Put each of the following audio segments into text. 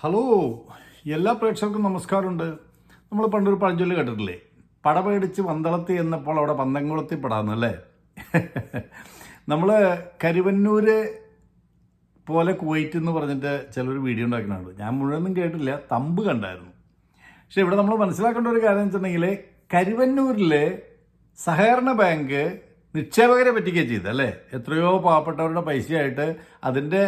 Hello എല്ലാ പ്രേക്ഷകർക്കും നമസ്കാരമുണ്ട്. നമ്മൾ പണ്ടൊരു പഴഞ്ചൊല്ല് കേട്ടിട്ടില്ലേ? പട പേടിച്ച് പന്തളത്തി എന്നപ്പോൾ അവിടെ പന്തംകുളത്തി പെടാന്ന് അല്ലേ? നമ്മൾ കരുവന്നൂര് പോലെ കുവൈറ്റ് എന്ന് പറഞ്ഞിട്ട് ചിലർ വീഡിയോ ഉണ്ടാക്കുന്നുണ്ട് ഞാൻ മുഴുവനും കേട്ടില്ല തമ്പ് കണ്ടായിരുന്നു. പക്ഷെ ഇവിടെ നമ്മൾ മനസ്സിലാക്കേണ്ട ഒരു കാര്യം വെച്ചിട്ടുണ്ടെങ്കിൽ കരുവന്നൂരിലെ സഹകരണ ബാങ്ക് നിക്ഷേപകരെ പറ്റിക്കുകയാണ് ചെയ്തല്ലേ എത്രയോ പാവപ്പെട്ടവരുടെ പൈസയായിട്ട് അതിന്റെ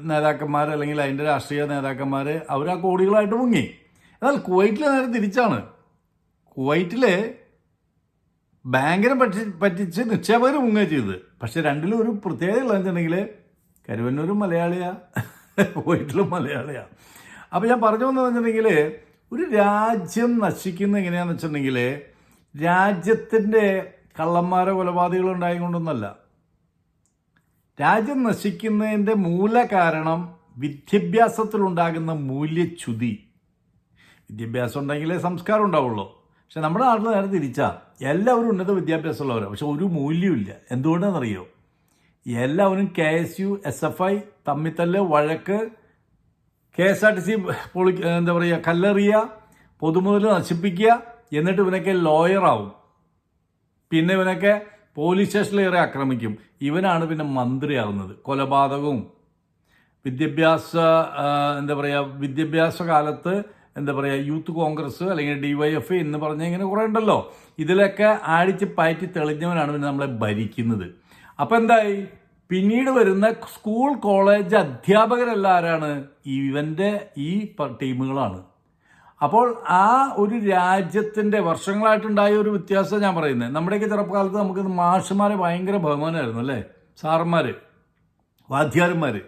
നേതാക്കന്മാർ അല്ലെങ്കിൽ അതിന്റെ രാഷ്ട്രീയ നേതാക്കന്മാർ അവർ ആ കോടികളായിട്ട് മുങ്ങി. എന്നാൽ കുവൈറ്റിലെ നേരെ തിരിച്ചാണ്. കുവൈറ്റിലെ ബാങ്കിനെ പറ്റി പറ്റിച്ച് നിക്ഷേപകർ മുങ്ങുക ചെയ്തത്. പക്ഷെ രണ്ടിലും ഒരു പ്രത്യേകത ഉള്ളതെന്ന് വെച്ചിട്ടുണ്ടെങ്കിൽ കരുവന്നൂരും മലയാളിയാ കുവൈറ്റിലും മലയാളിയാ. അപ്പോൾ ഞാൻ പറഞ്ഞു വന്നതെന്ന് വെച്ചിട്ടുണ്ടെങ്കിൽ ഒരു രാജ്യം നശിക്കുന്നത് എങ്ങനെയാണെന്ന് വെച്ചിട്ടുണ്ടെങ്കിൽ രാജ്യത്തിന്റെ കള്ളന്മാരോ കൊലപാതകളോ ഉണ്ടായതുകൊണ്ടൊന്നല്ല രാജ്യം നശിക്കുന്നതിന്റെ മൂല കാരണം വിദ്യാഭ്യാസത്തിലുണ്ടാകുന്ന മൂല്യച്യുതി. വിദ്യാഭ്യാസം ഉണ്ടെങ്കിലേ സംസ്കാരം ഉണ്ടാവുള്ളൂ. പക്ഷെ നമ്മുടെ നാട്ടിൽ നേരെ തിരിച്ചാ. എല്ലാവരും ഉന്നത വിദ്യാഭ്യാസമുള്ളവരാണ് പക്ഷെ ഒരു മൂല്യമില്ല എന്തുകൊണ്ടാണെന്നറിയോ എല്ലാവരും K S U S F I തമ്മിത്തല്ല് വഴക്ക് K S R T C പൊളി എന്താ പറയുക കല്ലെറിയുക പൊതുമുതൽ നശിപ്പിക്കുക എന്നിട്ട് ഇവനൊക്കെ ലോയറാവും. പിന്നെ ഇവനൊക്കെ പോലീസ് സ്റ്റേഷനിലേറെ ആക്രമിക്കും. ഇവനാണ് പിന്നെ മന്ത്രിയാവുന്നത്. കൊലപാതകവും. വിദ്യാഭ്യാസ എന്താ പറയുക വിദ്യാഭ്യാസ കാലത്ത് എന്താ പറയുക യൂത്ത് കോൺഗ്രസ് അല്ലെങ്കിൽ ഡി വൈ എഫ് എന്ന് പറഞ്ഞ ഇങ്ങനെ കുറേ ഉണ്ടല്ലോ. ഇതിലൊക്കെ ആടിച്ച് പയറ്റി തെളിഞ്ഞവനാണ് പിന്നെ നമ്മളെ ഭരിക്കുന്നത്. അപ്പം എന്തായി? പിന്നീട് വരുന്ന സ്കൂൾ കോളേജ് അധ്യാപകരെല്ലാം ആരാണ് ഇവന്റെ ഈ ടീമുകളാണ്. അപ്പോൾ ആ ഒരു രാജ്യത്തിന്റെ വർഷങ്ങളായിട്ടുണ്ടായ ഒരു വ്യത്യാസം ഞാൻ പറയുന്നത്. നമ്മുടെയൊക്കെ ചെറുപ്പകാലത്ത് നമുക്ക് മാഷുമാരെ ഭയങ്കര ബഹുമാനമായിരുന്നു അല്ലേ? സാറന്മാർ വാദ്യാരന്മാർ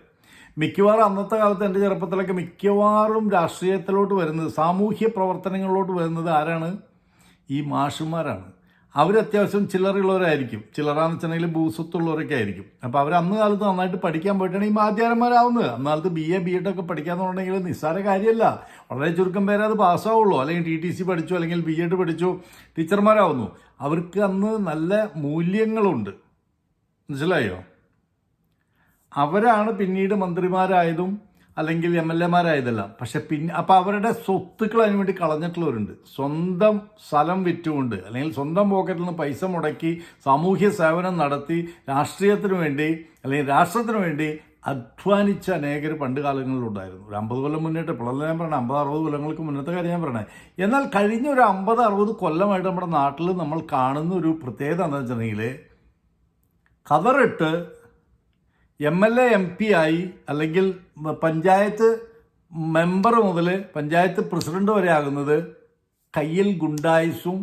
മിക്കവാറും അന്നത്തെ കാലത്ത് എന്റെ ചെറുപ്പത്തിലൊക്കെ മിക്കവാറും രാഷ്ട്രീയത്തിലോട്ട് വരുന്നത് സാമൂഹ്യ പ്രവർത്തനങ്ങളിലോട്ട് വരുന്നത് ആരാണ്? ഈ മാഷുമാരാണ്. അവർ അത്യാവശ്യം ചില്ലറുള്ളവരായിരിക്കും ചില്ലറാന്ന് വെച്ചിട്ടുണ്ടെങ്കിൽ ഭൂസ്വത്തുള്ളവരൊക്കെ ആയിരിക്കും. അപ്പോൾ അവർ അന്ന് കാലത്ത് നന്നായിട്ട് പഠിക്കാൻ പോയിട്ടാണ് ഈ മാധ്യാരന്മാരാവുന്നത് അന്ന് കാലത്ത് ബി എ ബി എഡ് ഒക്കെ പറഞ്ഞെങ്കിൽ നിസ്സാര കാര്യമല്ല. വളരെ ചുരുക്കം പേരെ അത് പാസ്സാവുള്ളൂ. അല്ലെങ്കിൽ ടി ടി സി പഠിച്ചു അല്ലെങ്കിൽ ബി എഡ് പഠിച്ചു ടീച്ചർമാരാവുന്നു. അവർക്ക് അന്ന് നല്ല മൂല്യങ്ങളുണ്ട്. മനസ്സിലായോ? അവരാണ് പിന്നീട് മന്ത്രിമാരായതും അല്ലെങ്കിൽ എം എൽ എമാരായതല്ല. പക്ഷെ പിന്നെ അപ്പോൾ അവരുടെ സ്വത്തുക്കൾ അതിന് വേണ്ടി കളഞ്ഞിട്ടുള്ളവരുണ്ട്. സ്വന്തം സ്ഥലം വിറ്റുകൊണ്ട് അല്ലെങ്കിൽ സ്വന്തം പോക്കറ്റിൽ നിന്ന് പൈസ മുടക്കി സാമൂഹ്യ സേവനം നടത്തി രാഷ്ട്രീയത്തിന് വേണ്ടി അല്ലെങ്കിൽ രാഷ്ട്രത്തിന് വേണ്ടി അധ്വാനിച്ച അനേകർ പണ്ട് കാലങ്ങളിലുണ്ടായിരുന്നു. ഒരു അമ്പത് കൊല്ലം മുന്നേറ്റ് ഇപ്പോഴല്ല ഞാൻ പറഞ്ഞത് അമ്പത് അറുപത് കൊല്ലങ്ങൾക്ക് മുന്നത്തെ കാര്യം ഞാൻ പറയണേ എന്നാൽ കഴിഞ്ഞ ഒരു അമ്പത് അറുപത് കൊല്ലമായിട്ട് നമ്മുടെ നാട്ടിൽ നമ്മൾ കാണുന്ന ഒരു പ്രത്യേകത എന്താണെന്ന് വെച്ചിട്ടുണ്ടെങ്കിൽ കവറിട്ട് M L A M P ആയി അല്ലെങ്കിൽ പഞ്ചായത്ത് മെമ്പർ മുതൽ പഞ്ചായത്ത് പ്രസിഡന്റ് വരെ ആകുന്നത് കയ്യിൽ ഗുണ്ടായുസും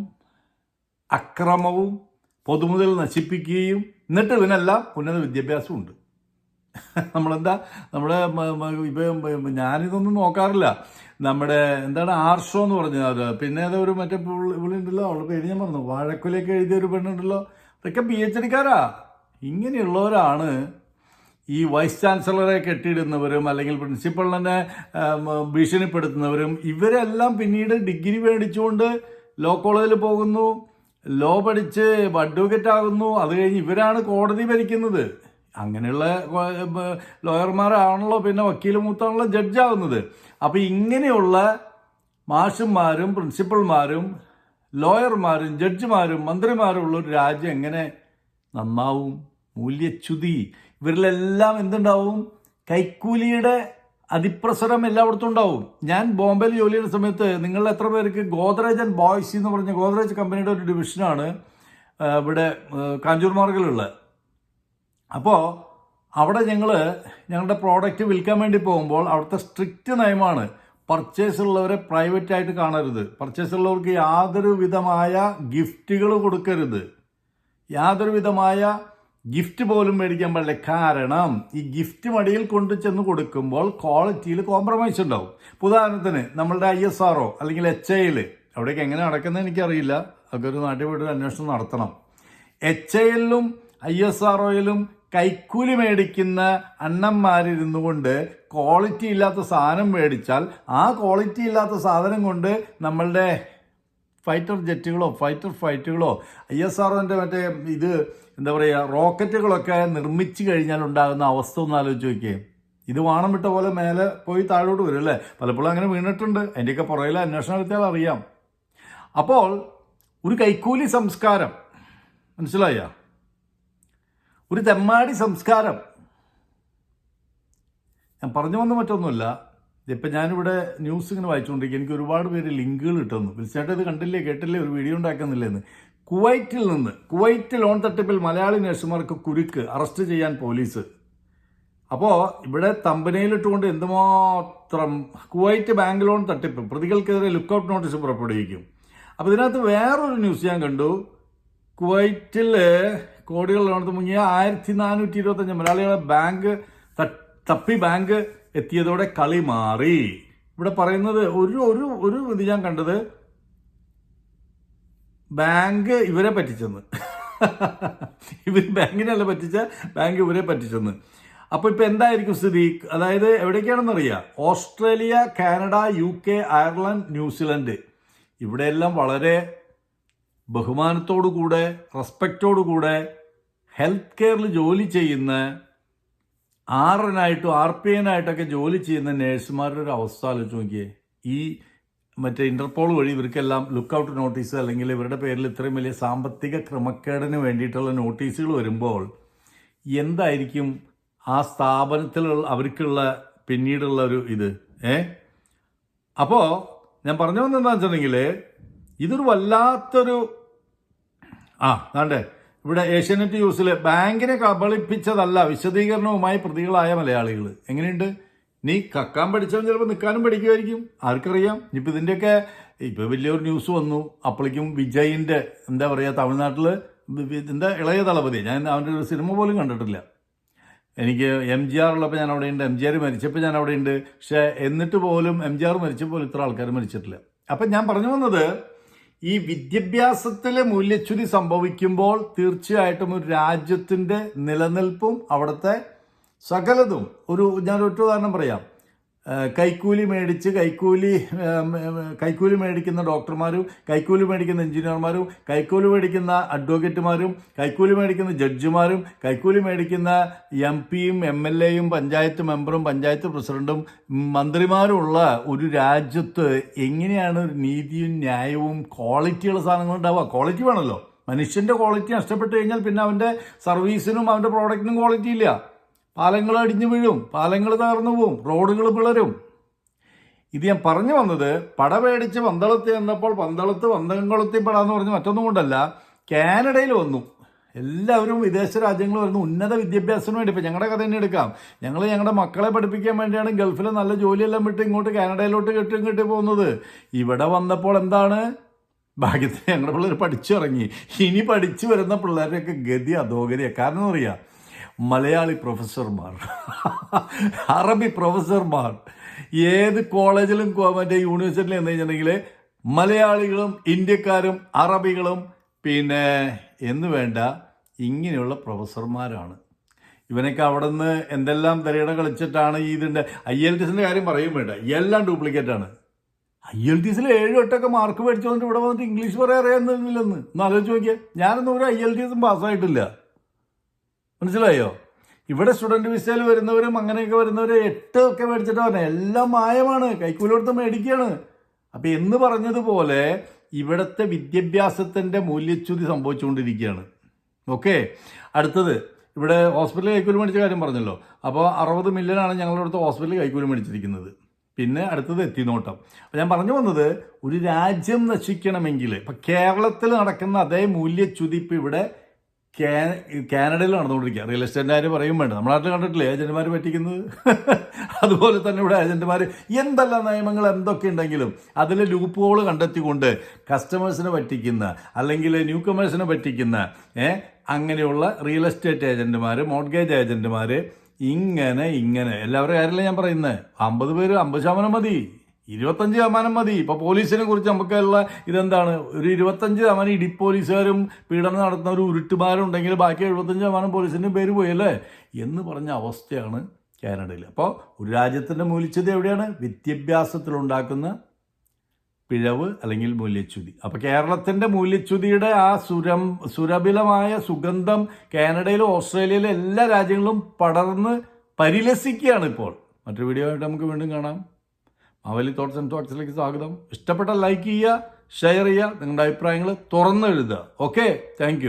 അക്രമവും പൊതുമുതൽ നശിപ്പിക്കുകയും എന്നിട്ട് ഇവനെല്ലാം ഉന്നത വിദ്യാഭ്യാസവും ഉണ്ട്. നമ്മളെന്താ നമ്മുടെ ഇപ്പം ഞാനിതൊന്നും നോക്കാറില്ല. നമ്മുടെ എന്താണ് ആർഷോ എന്ന് പറഞ്ഞത് പിന്നെ അത് ഒരു മറ്റേ പുള്ളി ഉണ്ടല്ലോ അവളുടെ പേര് ഞാൻ പറഞ്ഞു വാഴക്കുലയൊക്കെ എഴുതിയ ഒരു പെണ്ണുണ്ടല്ലോ. അതൊക്കെ പി എച്ച് ഡിക്കാരാ ഇങ്ങനെയുള്ളവരാണ് ഈ വൈസ് ചാൻസലറെ കെട്ടിയിടുന്നവരും അല്ലെങ്കിൽ പ്രിൻസിപ്പളിനെ ഭീഷണിപ്പെടുത്തുന്നവരും ഇവരെല്ലാം പിന്നീട് ഡിഗ്രി മേടിച്ചുകൊണ്ട് ലോ കോളേജിൽ പോകുന്നു. ലോ പഠിച്ച് അഡ്വക്കേറ്റ് ആകുന്നു. അത് കഴിഞ്ഞ് ഇവരാണ് കോടതി ഭരിക്കുന്നത്. അങ്ങനെയുള്ള ലോയർമാരാണല്ലോ പിന്നെ വക്കീൽ മൂത്താണല്ലോ ജഡ്ജാകുന്നത് അപ്പോൾ ഇങ്ങനെയുള്ള മാഷന്മാരും പ്രിൻസിപ്പൾമാരും ലോയർമാരും ജഡ്ജിമാരും മന്ത്രിമാരും ഉള്ള ഒരു രാജ്യം എങ്ങനെ നന്നാവും? മൂല്യച്യുതി. ഇവരിലെല്ലാം എന്തുണ്ടാവും? കൈക്കൂലിയുടെ അതിപ്രസരം എല്ലായിടത്തും ഉണ്ടാവും. ഞാൻ ബോംബെയിൽ ജോലി ചെയ്യുന്ന സമയത്ത് നിങ്ങൾ എത്ര പേർക്ക് ഗോദ്രേജ് ആൻഡ് ബോയ്സ് എന്ന് പറഞ്ഞ ഗോദ്രേജ് കമ്പനിയുടെ ഒരു ഡിവിഷനാണ് ഇവിടെ കാഞ്ചൂർ മാർഗിലുള്ളത് അപ്പോൾ അവിടെ ഞങ്ങൾ ഞങ്ങളുടെ പ്രോഡക്റ്റ് വിൽക്കാൻ വേണ്ടി പോകുമ്പോൾ അവിടുത്തെ സ്ട്രിക്റ്റ് നയമാണ് പർച്ചേസ് ഉള്ളവരെ പ്രൈവറ്റ് ആയിട്ട് കാണരുത്. പർച്ചേസ് ഉള്ളവർക്ക് യാതൊരു വിധമായ ഗിഫ്റ്റുകൾ കൊടുക്കരുത്. യാതൊരു വിധമായ ഗിഫ്റ്റ് പോലും മേടിക്കാൻ പാടില്ല. കാരണം ഈ ഗിഫ്റ്റ് മടിയിൽ കൊണ്ടു ചെന്ന് കൊടുക്കുമ്പോൾ ക്വാളിറ്റിയിൽ കോംപ്രമൈസ് ഉണ്ടാവും. ഉദാഹരണത്തിന് നമ്മളുടെ ഐ എസ് ആർഒ അല്ലെങ്കിൽ എച്ച് ഐയിൽ അവിടേക്ക് എങ്ങനെ നടക്കുന്നത് എനിക്കറിയില്ല. അതൊക്കെ ഒരു നാട്ടിൽ പോയിട്ട് അന്വേഷണം നടത്തണം. എച്ച് ഐയിലും ഐ എസ് ആർ ഒയിലും കൈക്കൂലി മേടിക്കുന്ന അണ്ണന്മാരിരുന്നു കൊണ്ട് ക്വാളിറ്റി ഇല്ലാത്ത സാധനം മേടിച്ചാൽ ആ ക്വാളിറ്റി ഇല്ലാത്ത സാധനം കൊണ്ട് നമ്മളുടെ ഫൈറ്റർ ജെറ്റുകളോ ഫൈറ്റർ ഫൈറ്റുകളോ ഐ എസ് ആർ മറ്റേ ഇത് എന്താ പറയുക റോക്കറ്റുകളൊക്കെ നിർമ്മിച്ചു കഴിഞ്ഞാൽ ഉണ്ടാകുന്ന അവസ്ഥ ഒന്ന് ആലോചിച്ച് നോക്കിയേ. ഇത് വാണം വിട്ട പോലെ മേലെ പോയി താഴോട്ട് വരും അല്ലേ? പലപ്പോഴും അങ്ങനെ വീണിട്ടുണ്ട്. അതിന്റെയൊക്കെ പുറകിലെ അന്വേഷണം നടത്തിയാൽ അറിയാം. അപ്പോൾ ഒരു കൈക്കൂലി സംസ്കാരം മനസ്സിലായ? ഒരു തെമ്മാടി സംസ്കാരം. ഞാൻ പറഞ്ഞു വന്ന മറ്റൊന്നുമല്ല. ഇപ്പം ഞാനിവിടെ ന്യൂസ് ഇങ്ങനെ വായിച്ചുകൊണ്ടിരിക്കുക എനിക്ക് ഒരുപാട് പേര് ലിങ്കുകൾ ഇട്ടുന്നു. വിളിച്ചായിട്ട് ഇത് കണ്ടില്ലേ? കേട്ടില്ലേ? ഒരു വീഡിയോ ഉണ്ടാക്കുന്നില്ലെന്ന്. കുവൈറ്റിൽ നിന്ന് കുവൈറ്റ് ലോൺ തട്ടിപ്പിൽ മലയാളി നഴ്സുമാർക്ക് കുരുക്ക് അറസ്റ്റ് ചെയ്യാൻ പോലീസ്. അപ്പോൾ ഇവിടെ തമ്പനയിലിട്ടുകൊണ്ട് എന്തുമാത്രം കുവൈറ്റ് ബാങ്ക് ലോൺ തട്ടിപ്പ് പ്രതികൾക്കെതിരെ ലുക്കൌട്ട് നോട്ടീസ് പുറപ്പെടുവിക്കും. അപ്പോൾ ഇതിനകത്ത് വേറൊരു ന്യൂസ് ഞാൻ കണ്ടു. കുവൈറ്റിൽ കോടികൾ ലോണത്ത് മുങ്ങിയ ആയിരത്തി നാനൂറ്റി ഇരുപത്തഞ്ച് മലയാളികളെ ബാങ്ക് തപ്പി ബാങ്ക് എത്തിയതോടെ കളി മാറി. ഇവിടെ പറയുന്നത് ഒരു ഒരു ഒരു ഇത് ഞാൻ കണ്ടത് ബാങ്ക് ഇവരെ പറ്റിച്ചെന്ന്. ഇവർ ബാങ്കിനല്ല പറ്റിച്ച ബാങ്ക് ഇവരെ പറ്റിച്ചെന്ന്. അപ്പോൾ ഇപ്പൊ എന്തായിരിക്കും സ്ഥിതി? അതായത് എവിടേക്കാണെന്ന് അറിയാം Australia Canada U K Ireland New Zealand. ഇവിടെയെല്ലാം വളരെ ബഹുമാനത്തോടു കൂടെ റെസ്പെക്റ്റോടു കൂടെ ഹെൽത്ത് കെയറിൽ ജോലി ചെയ്യുന്ന ആറിനായിട്ടും ആർ പി എനായിട്ടൊക്കെ ജോലി ചെയ്യുന്ന നേഴ്സുമാരുടെ ഒരു അവസ്ഥ ആലോചിച്ച് നോക്കിയേ. ഈ മറ്റേ ഇന്റർപോൾ വഴി ഇവർക്കെല്ലാം ലുക്ക് ഔട്ട് നോട്ടീസ് അല്ലെങ്കിൽ ഇവരുടെ പേരിൽ ഇത്രയും വലിയ സാമ്പത്തിക ക്രമക്കേടിന് വേണ്ടിയിട്ടുള്ള നോട്ടീസുകൾ വരുമ്പോൾ എന്തായിരിക്കും ആ സ്ഥാപനത്തിലുള്ള അവർക്കുള്ള പിന്നീടുള്ള ഒരു ഇത്? ഏ? അപ്പോൾ ഞാൻ പറഞ്ഞു വന്നെന്താണെന്ന് വെച്ചിട്ടുണ്ടെങ്കിൽ ഇതൊരു വല്ലാത്തൊരു ആ താണ്ടേ ഇവിടെ ഏഷ്യാനെറ്റ് ന്യൂസിൽ ബാങ്കിനെ കബളിപ്പിച്ചതല്ല വിശദീകരണവുമായി പ്രതികളായ മലയാളികൾ എങ്ങനെയുണ്ട്? നീ കക്കാൻ പഠിച്ചവൻ ചിലപ്പോൾ നിൽക്കാനും പഠിക്കുമായിരിക്കും ആർക്കറിയാം? ഇപ്പം ഇതിന്റെയൊക്കെ ഇപ്പം വലിയൊരു ന്യൂസ് വന്നു. അപ്പോഴേക്കും വിജയിന്റെ എന്താ പറയുക തമിഴ്നാട്ടിൽ എന്താ ഇളയ തളപതി. ഞാൻ അവന്റെ ഒരു സിനിമ പോലും കണ്ടിട്ടില്ല. എനിക്ക് എം ജി ആർ ഉള്ളപ്പോൾ ഞാൻ അവിടെ ഉണ്ട് എം ജി ആർ മരിച്ചപ്പോൾ ഞാൻ അവിടെ ഉണ്ട് പക്ഷേ എന്നിട്ട് പോലും എം ജി ആർ മരിച്ചപ്പോൾ ഇത്ര ആൾക്കാർ മരിച്ചിട്ടില്ല. അപ്പം ഞാൻ പറഞ്ഞു വന്നത് ഈ വിദ്യാഭ്യാസത്തിലെ മൂല്യച്യുതി സംഭവിക്കുമ്പോൾ തീർച്ചയായിട്ടും ഒരു രാജ്യത്തിന്റെ നിലനിൽപ്പും അവിടുത്തെ സകലതും. ഒരു ഒറ്റ ഉദാഹരണം പറയാം. കൈക്കൂലി മേടിച്ച് കൈക്കൂലി കൈക്കൂലി മേടിക്കുന്ന ഡോക്ടർമാരും കൈക്കൂലി മേടിക്കുന്ന എഞ്ചിനീയർമാരും കൈക്കൂലി മേടിക്കുന്ന അഡ്വക്കേറ്റുമാരും കൈക്കൂലി മേടിക്കുന്ന ജഡ്ജിമാരും കൈക്കൂലി മേടിക്കുന്ന എം പിയും എം എൽ എയും പഞ്ചായത്ത് മെമ്പറും പഞ്ചായത്ത് പ്രസിഡന്റും മന്ത്രിമാരുമുള്ള ഒരു രാജ്യത്ത് എങ്ങനെയാണ് നീതിയും ന്യായവും ക്വാളിറ്റിയുള്ള സാധനങ്ങൾ ഉണ്ടാവുക? ക്വാളിറ്റി വേണമല്ലോ. മനുഷ്യന്റെ ക്വാളിറ്റി നഷ്ടപ്പെട്ടു കഴിഞ്ഞാൽ പിന്നെ അവന്റെ സർവീസിനും അവന്റെ പ്രോഡക്റ്റിനും ക്വാളിറ്റി ഇല്ല. പാലങ്ങൾ അടിഞ്ഞു വീഴും പാലങ്ങൾ തകർന്നു പോവും റോഡുകൾ പിളരും. ഇത് ഞാൻ പറഞ്ഞു വന്നത് പട പേടിച്ച് പന്തളത്ത് ചെന്നപ്പോൾ പന്തളത്ത് പന്തംകുളത്തി പട എന്ന് പറഞ്ഞ് മറ്റൊന്നും കൊണ്ടല്ല കാനഡയിൽ വന്നു. എല്ലാവരും വിദേശ രാജ്യങ്ങൾ വരുന്ന ഉന്നത വിദ്യാഭ്യാസത്തിന് വേണ്ടി ഇപ്പം ഞങ്ങളുടെ കഥ തന്നെ എടുക്കാം. ഞങ്ങൾ ഞങ്ങളുടെ മക്കളെ പഠിപ്പിക്കാൻ വേണ്ടിയാണ് ഗൾഫിൽ നല്ല ജോലിയെല്ലാം വിട്ട് ഇങ്ങോട്ട് കാനഡയിലോട്ട് കെട്ടി ഇങ്ങോട്ട് പോകുന്നത്. ഇവിടെ വന്നപ്പോൾ എന്താണ്? ഭാഗ്യത്തിന് ഞങ്ങളുടെ പിള്ളേർ പഠിച്ചിറങ്ങി. ഇനി പഠിച്ചു വരുന്ന പിള്ളേരുടെയൊക്കെ ഗതി അധോഗതിയാണ് കാരണം അറിയാം മലയാളി പ്രൊഫസർമാർ. അറബി പ്രൊഫസർമാർ. ഏത് കോളേജിലും മറ്റേ യൂണിവേഴ്സിറ്റിയിലും എന്ന് വെച്ചിട്ടുണ്ടെങ്കിൽ മലയാളികളും ഇന്ത്യക്കാരും അറബികളും പിന്നെ എന്ന് വേണ്ട ഇങ്ങനെയുള്ള പ്രൊഫസർമാരാണ്. ഇവനൊക്കെ അവിടെ നിന്ന് എന്തെല്ലാം തിരയിടം കളിച്ചിട്ടാണ് ഈ ഇതിന്റെ ഐ എൽ ടി എസിന്റെ കാര്യം പറയും വേണ്ട. എല്ലാം ഡ്യൂപ്ലിക്കേറ്റ് ആണ്. ഐ എൽ ടി എസിൽ ഏഴ് എട്ടൊക്കെ മാർക്ക് മേടിച്ചു വന്നിട്ട് ഇവിടെ വന്നിട്ട് ഇംഗ്ലീഷ് പറയാൻ അറിയാമെന്നില്ലെന്ന് ഒന്ന് ആലോചിച്ച് നോക്കിയാൽ ഞാനൊന്നും ഒരു ഐ എൽ ടി എസും പാസ്സായിട്ടില്ല. മനസ്സിലായോ? ഇവിടെ സ്റ്റുഡന്റ് വിസയിൽ വരുന്നവരും അങ്ങനെയൊക്കെ വരുന്നവരും എട്ട് ഒക്കെ മേടിച്ചിട്ട് പറഞ്ഞ എല്ലാം മായമാണ്. കൈക്കൂലി കൊടുത്ത് മേടിക്കുകയാണ്. അപ്പം എന്ന് പറഞ്ഞതുപോലെ ഇവിടുത്തെ വിദ്യാഭ്യാസത്തിന്റെ മൂല്യച്യുതി സംഭവിച്ചുകൊണ്ടിരിക്കുകയാണ്. ഓക്കെ? അടുത്തത്. ഇവിടെ ഹോസ്പിറ്റലിൽ കൈക്കൂലി മേടിച്ച കാര്യം പറഞ്ഞല്ലോ. അപ്പോൾ അറുപത് മില്യനാണ് ഞങ്ങളുടെ അടുത്ത് ഹോസ്പിറ്റലിൽ കൈക്കൂലി മേടിച്ചിരിക്കുന്നത്. പിന്നെ അടുത്തത് എത്തിനോട്ടം. അപ്പം ഞാൻ പറഞ്ഞു വന്നത് ഒരു രാജ്യം നശിക്കണമെങ്കിൽ ഇപ്പം കേരളത്തിൽ നടക്കുന്ന അതേ മൂല്യച്യുതി ഇപ്പം ഇവിടെ കാനഡയിൽ നടന്നുകൊണ്ടിരിക്കുക റിയൽ എസ്റ്റേറ്റിന്റെ കാര്യം പറയും വേണ്ട. നമ്മുടെ നാട്ടിൽ കണ്ടിട്ടില്ലേ? ഏജന്റുമാർ പറ്റിക്കുന്നത്? അതുപോലെ തന്നെ ഇവിടെ ഏജന്റുമാർ എന്തെല്ലാം നിയമങ്ങൾ എന്തൊക്കെ ഉണ്ടെങ്കിലും അതിൽ ലൂപ്പ് ഹോൾ കണ്ടെത്തിക്കൊണ്ട് കസ്റ്റമേഴ്സിനെ പറ്റിക്കുന്ന അല്ലെങ്കിൽ ന്യൂ കമേഴ്സിനെ പറ്റിക്കുന്ന അങ്ങനെയുള്ള റിയൽ എസ്റ്റേറ്റ് ഏജന്റുമാർ മോഡ്ഗേജ് ഏജന്റുമാർ ഇങ്ങനെ ഇങ്ങനെ. എല്ലാവരുടെ കാര്യമല്ല ഞാൻ പറയുന്നത്? അമ്പത് പേര് അമ്പത് ശതമാനം മതി. ഇരുപത്തഞ്ച് ശതമാനം മതി. ഇപ്പൊ പോലീസിനെ കുറിച്ച് നമുക്കുള്ള ഇതെന്താണ്? ഒരു ഇരുപത്തഞ്ച് ശതമാനം ഇടി പോലീസുകാരും പീഡനം നടത്തുന്ന ഒരു ഉരുട്ടുമാരും ഉണ്ടെങ്കിൽ ബാക്കി എഴുപത്തഞ്ച് ശതമാനം പോലീസിന്റെ പേര് പോയല്ലേ എന്ന് പറഞ്ഞ അവസ്ഥയാണ് കാനഡയിൽ അപ്പോൾ ഒരു രാജ്യത്തിന്റെ മൂല്യച്യുതി എവിടെയാണ്? വിദ്യാഭ്യാസത്തിലുണ്ടാക്കുന്ന പിഴവ് അല്ലെങ്കിൽ മൂല്യച്യുതി. അപ്പോൾ കേരളത്തിന്റെ മൂല്യച്യുതിയുടെ ആ സുരം സുരഭിലമായ സുഗന്ധം കാനഡയിലും ഓസ്ട്രേലിയയിലും എല്ലാ രാജ്യങ്ങളും പടർന്ന് പരിലസിക്കുകയാണ് ഇപ്പോൾ. മറ്റൊരു വീഡിയോ ആയിട്ട് നമുക്ക് വീണ്ടും കാണാം. മാവലി തോട്ട്സ് ആൻഡ് തോട്ട്സിലേക്ക് സ്വാഗതം. ഇഷ്ടപ്പെട്ട ലൈക്ക് ചെയ്യുക ഷെയർ ചെയ്യുക നിങ്ങളുടെ അഭിപ്രായങ്ങൾ തുറന്നെഴുതുക. Okay thank